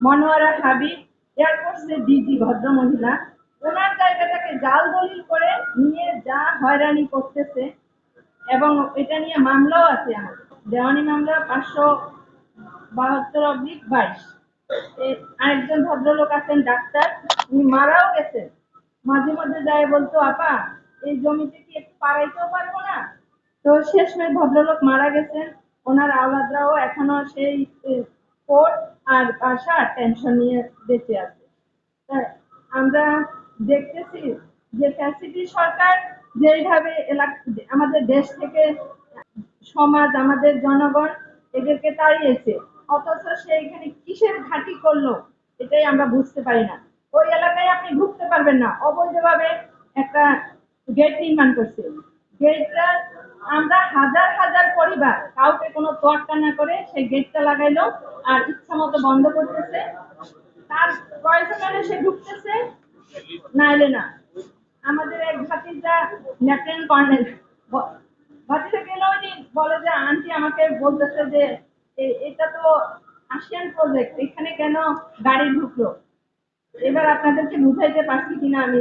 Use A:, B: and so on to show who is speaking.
A: Monowara Habib এয়ারফোর্সের DG ভদ্রমহিলা। ওনার জায়গাটাকে জাল দলিল করে নিয়ে যা হয়রানি করতেছে এবং এটা নিয়ে মামলাও আছে আমাদের দেওয়ানি মামলা পাঁচশো বাহাত্তর অব্লিক বাইশ। আরেকজন ভদ্রলোক আছেন ডাক্তার, উনি মারাও গেছেন। মাঝে মাঝে যায় বলতো, আপা, এই জমিতে কি একটু পাড়াইতেও পারব না? তো শেষমেশ ভদ্রলোক মারা গেছেন। ওনার আওলাদরাও এখনও সেই কোর্ট আর বাসা টেনশন নিয়ে বেঁচে আছে। আমরা দেখতেছি যে ফ্যাসিলিটি সরকার যেইভাবে এলাকা, আমাদের দেশ থেকে সমাজ, আমাদের জনগণ এদেরকে তাড়িয়েছে, অথচ সে এখানে কিসের ঘাঁটি করল, এটাই আমরা বুঝতে পারি না। ওই এলাকায় আপনি ঢুকতে পারবেন না, অবৈধভাবে একটা গেট নির্মাণ করছে। গেটটা আমরা হাজার হাজার পরিবার কাউকে কোনো তোয়াক্কা না করে সেই গেটটা লাগাইলো আর ইচ্ছা মতো বন্ধ করতেছে। তার প্রয়োজন সে ঢুকতেছে, নাইলে না। আমাদের এক ভাতিজা লেফটেন্যান্ট কর্নেল। ভাতিজা ওই দিন বলে যে, আন্টি আমাকে বলতেছে যে এটা তো আসিয়ান প্রজেক্ট এখানে কেন গাড়ি ঢুকলো? এবার আপনাদেরকে বুঝাইতে পারছি কিনা আমি